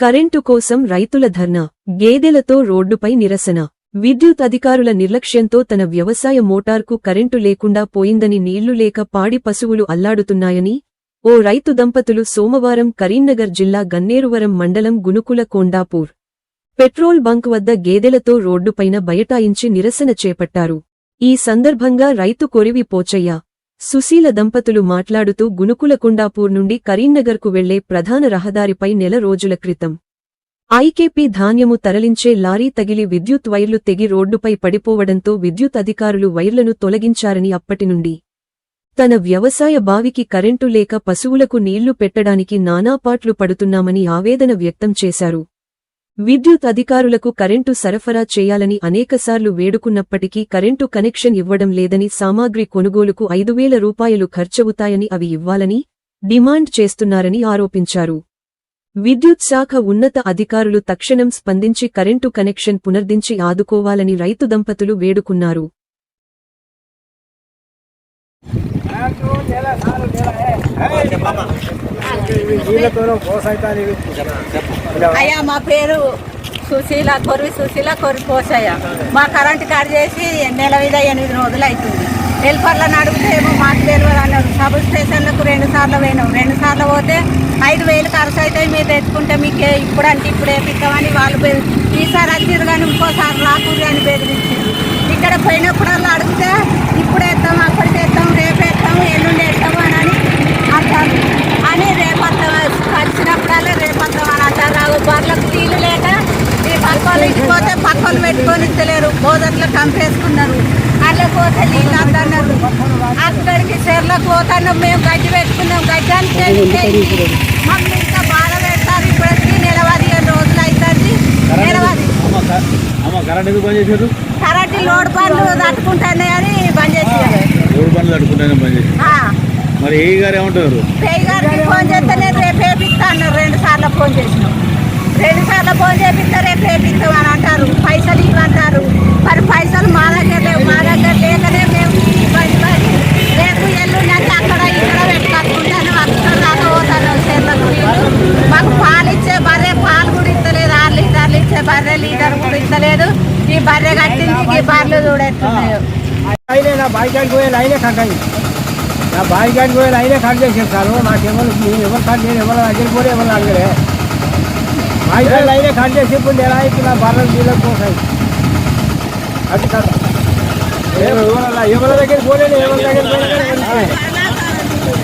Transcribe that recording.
Current కోసం రైతుల ధర్నా గేదెలతో రోడ్డుపై నిరసన. విద్యుత్ అధికారుల నిర్లక్ష్యంతో తన వ్యవసాయ మోటార్కు కరెంటు లేకుండా పోయిందని నీళ్ళు లేక పాడి పశువులు అల్లాడుతున్నాయని ఓ రైతు దంపతులు సోమవారం కరీంనగర్ జిల్లా గన్నేరువరం మండలం గునుకుల కొండాపూర్ పెట్రోల్ బంక్ వద్ద గేదెలతో రోడ్డుపైన బయటాయించి నిరసన చేపట్టారు. ఈ సందర్భంగా రైతు కొరివి పోచయ్య సుశీల దంపతులు మాట్లాడుతూ గునుకులకుండాపూర్ నుండి కరీంనగర్కు వెళ్ళే ప్రధాన రహదారిపై నెల రోజుల క్రితం. ఐకేపీ ధాన్యము తరలించే లారీ తగిలి విద్యుత్ వైర్లు తెగి రోడ్డుపై పడిపోవడంతో విద్యుత్ అధికారులు వైర్లను తొలగించారని అప్పటినుండి తన వ్యవసాయ బావికి కరెంటు లేక పశువులకు నీళ్ళు పెట్టడానికి నానాపాట్లు పడుతున్నామని ఆవేదన వ్యక్తం చేశారు. విద్యుత్ అధికారులకు కరెంటు సరఫరా చేయాలని అనేకసార్లు వేడుకున్నప్పటికీ కరెంటు కనెక్షన్ ఇవ్వడం లేదని సామాగ్రి కొనుగోలుకు ఐదువేల రూపాయలు ఖర్చవుతాయని అవి ఇవ్వాలని డిమాండ్ చేస్తున్నారని ఆరోపించారు. విద్యుత్ శాఖ ఉన్నత అధికారులు తక్షణం స్పందించి కరెంటు కనెక్షన్ పునర్దించి ఆదుకోవాలని రైతు దంపతులు వేడుకున్నారు. అయ్యా మా పేరు సుశీల కొరివి సుశీల కొరి పోసయ్య. మా కరెంట్ కట్ చేసి నెల మీద ఎనిమిది రోజులు అవుతుంది హెల్పర్లను అడిగితే ఏమో మాకు తెలియదు అన్నారు. సబ్ స్టేషన్లకు రెండు సార్లు పోయినాం. రెండు సార్లు పోతే ఐదు వేలు ఖర్చు అవుతాయి. మీరు తెచ్చుకుంటే మీకే ఇప్పుడు అంటే ఇప్పుడు వేపిస్తామని వాళ్ళు ఈసారి వచ్చిర్రు కానీ ఇంకోసారి రాకూడదు అని బెదిరించారు ఇక్కడ పోయినప్పుడల్లా అడిగితే ఇప్పుడు వేస్తాం అప్పటికి వేస్తాం రేపు వేస్తాం ఎల్లుండి వేస్తాము అని అని అంటారు అని రేపత్తం కలిసినప్పుడల్లా రేపత్తం అని అంటారు బర్లకు తీలు లేక ఈ పక్కలు ఇచ్చిపోతే పక్కలు పెట్టుకొని బోధట్లు కంపేసుకున్నారు. అట్లా పోతే నీళ్ళు అందన్నారు. అక్కడికి చెర్లకు పోతున్నాం మేము గడ్డి పెట్టుకున్నాం. గడ్డి మమ్మల్ని ఇంకా బాధ పెడతారు. ఇప్పటికి నెల పదిహేను రోజులు అవుతుంది నెల కరెంట్ లోడ్ పనులు తట్టుకుంటానే అని బంద్ చేసేయాలి రోడ్డు పనులు తట్టుకుంటానే బంద్ చేశారు మరి ఏ గారు ఏమంటారు పేయి గారికి ఫోన్ చేస్తేనే రేపు వేపిస్తా అన్నారు. రెండు సార్లు ఫోన్ చేసినాం. వాళ్ళ ఫోన్ చేపిస్తే రేపు వేపిస్తాం అని అంటారు. పైసలు ఇవ్వంటారు మరి పైసలు మా దగ్గర లేవు. మా దగ్గర లేకనే మేము ఇబ్బంది పడి రేపు ఎల్లుండి అక్కడ ఇక్కడ పెట్టుకుంటాను అక్కడ దాకా పోతాను చేతులకు నీళ్ళు. మాకు పాలు ఇచ్చే బర్రె పాలు కూడా ఇస్తలేదు. ఆరు లీటర్లు ఇచ్చే బర్రె లీటర్ కూడా ఇస్తలేదు. ఈ బర్రె కట్టింది ఈ బర్రెలు చూడెత్తున్నాయో నా బాయికాడికి పోయాలి అయినా కట్ నా బాయికాడికి పోయాలి అయినా కట్ చేసేస్తారు నాకు ఎవరు ఎవరు కట్ చేయరు ఎవరు దగ్గర కూడా ఎవరు అడగలే అయితే అయినా కట్ చేసి ఇప్పుడు ఎలా అయితే నా బర్రెలు నీళ్ళకి పోసాయి. అది కదా. ఎవరి దగ్గర పోలేదు ఎవరి దగ్గర పోలేదు